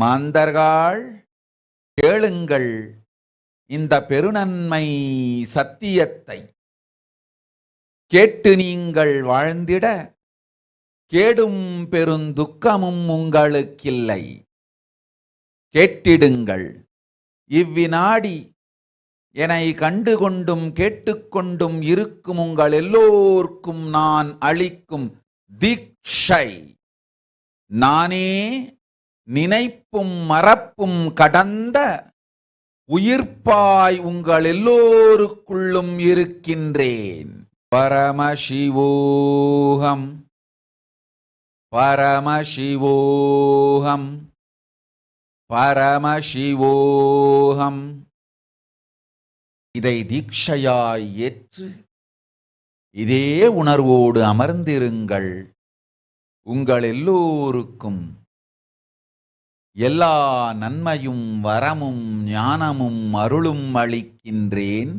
மாந்தர்கள் கேளுங்கள். இந்த பெருநன்மை சத்தியத்தை கேட்டு நீங்கள் வாழ்ந்திட கேடும் பெருந்துக்கமும் உங்களுக்கில்லை. கேட்டிடுங்கள். இவ்வினாடி என்னை கண்டுகொண்டும் கேட்டுக்கொண்டும் இருக்கும் உங்கள் எல்லோர்க்கும் நான் அளிக்கும் தீக்ஷை நானே நினைப்பும் மறப்பும் கடந்த உயிர்ப்பாய் உங்கள் எல்லோருக்குள்ளும் இருக்கின்றேன். பரமசிவோகம். பரமசிவோகம். பரமசிவோகம். இதை தீட்சையாய் ஏற்று இதே உணர்வோடு அமர்ந்திருங்கள். உங்கள் எல்லோருக்கும் எல்லா நன்மையும் வரமும் ஞானமும் அருளும் அளிக்கின்றேன்.